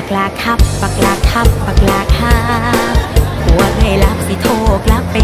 บักลาครับ บักลาครับ บักลาครับหัวไอ้รับสิโทรกลับไป